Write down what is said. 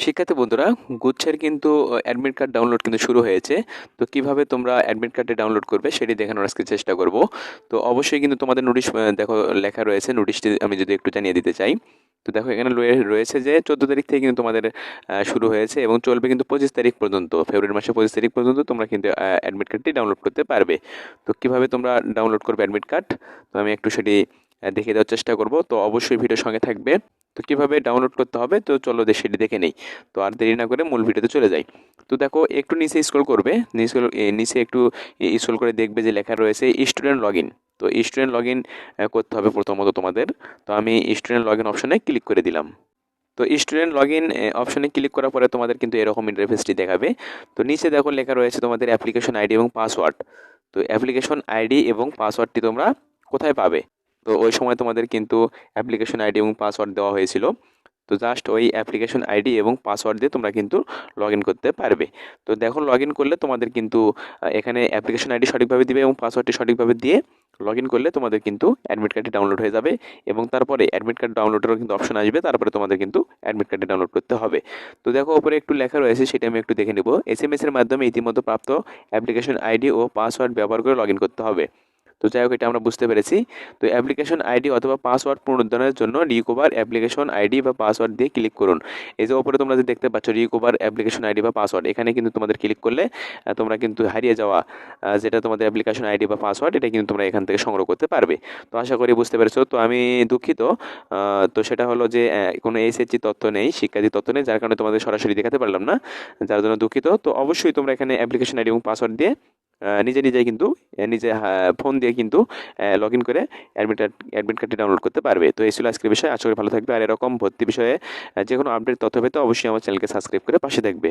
শিক্ষার্থী বন্ধুরা, গুচ্ছের কিন্তু অ্যাডমিট কার্ড ডাউনলোড কিন্তু শুরু হয়েছে। তো কীভাবে তোমরা অ্যাডমিট কার্ডে ডাউনলোড করবে সেটি দেখানোর আজকে চেষ্টা করব। তো অবশ্যই কিন্তু তোমাদের নোটিশ দেখো, লেখা রয়েছে। নোটিশটি আমি যদি একটু জানিয়ে দিতে চাই। তো দেখো, এখানে রয়ে- রয়েছে যে, চোদ্দ তারিখ থেকে কিন্তু তোমাদের শুরু হয়েছে এবং চলবে কিন্তু পঁচিশ তারিখ পর্যন্ত। ফেব্রুয়ারি মাসের পঁচিশ তারিখ পর্যন্ত তোমরা কিন্তু অ্যাডমিট কার্ডটি ডাউনলোড করতে পারবে। তো কীভাবে তোমরা ডাউনলোড করবে অ্যাডমিট কার্ড তো আমি একটু সেটি দেখিয়ে দেওয়ার চেষ্টা করব। তো অবশ্যই ভিডিওর সঙ্গে থাকবে। তো কীভাবে ডাউনলোড করতে হবে? তো চলো সেটি দেখে নেই। তো আর দেরি না করে মূল ভিডিওতে চলে যাই। তো দেখো, একটু নিচে স্ক্রল করবে। নিচে নিচে একটু স্ক্রল করে দেখবে যে লেখা রয়েছে স্টুডেন্ট লগ ইন তো স্টুডেন্ট লগ ইন করতে হবে প্রথমত তোমাদের। তো আমি স্টুডেন্ট লগ ইন অপশনে ক্লিক করে দিলাম। তো স্টুডেন্ট লগ ইন অপশনে ক্লিক করার পরে তোমাদের কিন্তু এরকম ইন্টারফেসটি দেখাবে। তো নিচে দেখো লেখা রয়েছে তোমাদের অ্যাপ্লিকেশন আইডি এবং পাসওয়ার্ড তো অ্যাপ্লিকেশন আইডি এবং পাসওয়ার্ডটি তোমরা কোথায় পাবে? তো ওই সময় তোমাদের কিন্তু অ্যাপ্লিকেশন আইডি এবং পাসওয়ার্ড দেওয়া হয়েছিল। তো জাস্ট ওই অ্যাপ্লিকেশন আইডি এবং পাসওয়ার্ড দিয়ে তোমরা কিন্তু লগ করতে পারবে। তো দেখো লগ করলে তোমাদের কিন্তু এখানে অ্যাপ্লিকেশন আইডি সঠিকভাবে দিবে এবং পাসওয়ার্ডটি সঠিকভাবে দিয়ে লগ করলে তোমাদের কিন্তু অ্যাডমিট কার্ডটি ডাউনলোড হয়ে যাবে এবং তারপরে অ্যাডমিট কার্ড ডাউনলোডেরও কিন্তু অপশন আসবে, তারপরে তোমাদের কিন্তু অ্যাডমিট কার্ডটি ডাউনলোড করতে হবে। তো দেখো ওপরে একটু লেখা রয়েছে, সেটা আমি একটু দেখে নেব। এস এর মাধ্যমে ইতিমধ্যে প্রাপ্ত অ্যাপ্লিকেশন আইডি ও পাসওয়ার্ড ব্যবহার করে লগ করতে হবে। তো যাই হোক, এটা আমরা বুঝতে পেরেছি। তো অ্যাপ্লিকেশন আইডি অথবা পাসওয়ার্ড পুনরুদ্ধারের জন্য রিকোভার অ্যাপ্লিকেশন আইডি বা পাসওয়ার্ড দিয়ে ক্লিক করুন। এই যে ওপরে তোমরা যে দেখতে পাচ্ছ রিকোভার অ্যাপ্লিকেশন আইডি বা পাসওয়ার্ড এখানে কিন্তু তোমাদের ক্লিক করলে তোমরা কিন্তু হারিয়ে যাওয়া যেটা তোমাদের অ্যাপ্লিকেশন আইডি বা পাসওয়ার্ড এটা কিন্তু তোমরা এখান থেকে সংগ্রহ করতে পারবে। তো আশা করি বুঝতে পেরেছ, তো আমি দুঃখিত তো সেটা হলো যে কোনো এসএসজি তথ্য নেই, শিক্ষার্থী তথ্য নেই, যার কারণে তোমাদের সরাসরি দেখাতে পারলাম না, যার জন্য দুঃখিত। তো অবশ্যই তোমরা এখানে অ্যাপ্লিকেশন আইডি এবং পাসওয়ার্ড দিয়ে নিজে নিজেই কিন্তু নিজে ফোন দিয়ে কিন্তু লগ ইন করে অ্যাডমিট কার্ড অ্যাডমিট কার্ডটি ডাউনলোড করতে পারবে। তো এই ছিল আজকের বিষয়। আশা করি ভালো থাকবে। আর এরকম ভর্তি বিষয়ে যে কোনো আপডেট তথ্য পেতে অবশ্যই আমার চ্যানেলকে সাবস্ক্রাইব করে পাশে থাকবে